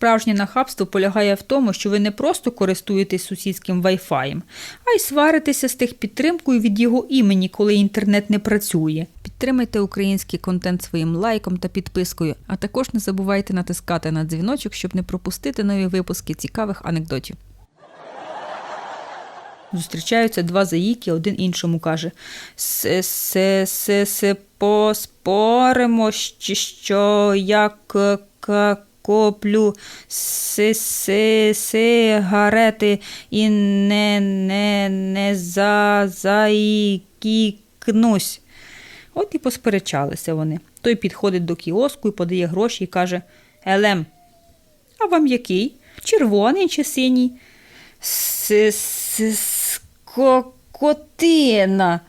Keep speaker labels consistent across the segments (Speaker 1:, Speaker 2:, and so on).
Speaker 1: Справжнє нахабство полягає в тому, що ви не просто користуєтесь сусідським вайфаєм, а й сваритеся з техпідтримкою від його імені, коли інтернет не працює. Підтримайте український контент своїм лайком та підпискою, а також не забувайте натискати на дзвіночок, щоб не пропустити нові випуски цікавих анекдотів. Зустрічаються два заїки, один іншому каже: се се се се поспоримо, що я к- к- коплю си си сигарети і не не не за заїкнусь. От і посперечалися вони. Той підходить до кіоску і подає гроші і каже: Елем, а вам який? Червоний чи синій? Скокотина.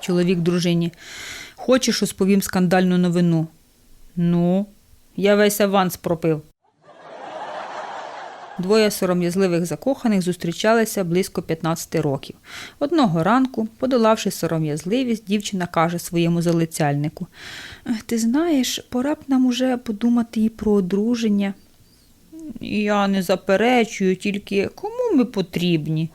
Speaker 1: Чоловік дружині. Хочеш, розповім скандальну новину? Ну, я весь аванс пропив. Двоє сором'язливих закоханих зустрічалися близько 15 років. Одного ранку, подолавши сором'язливість, дівчина каже своєму залицяльнику: Ти знаєш, пора б нам уже подумати і про одруження. Я не заперечую, тільки кому ми потрібні?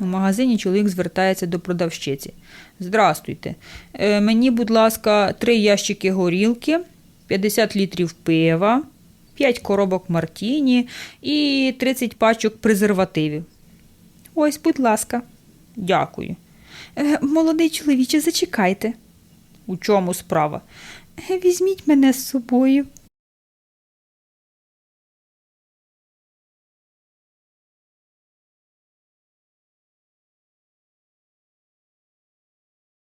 Speaker 1: У магазині чоловік звертається до продавщиці. Здрастуйте. Е, мені, будь ласка, три ящики горілки, 50 літрів пива, 5 коробок мартіні і 30 пачок презервативів. Ось, будь ласка. Дякую. Е, молодий чоловіче, зачекайте. У чому справа? Е, Візьміть мене з собою.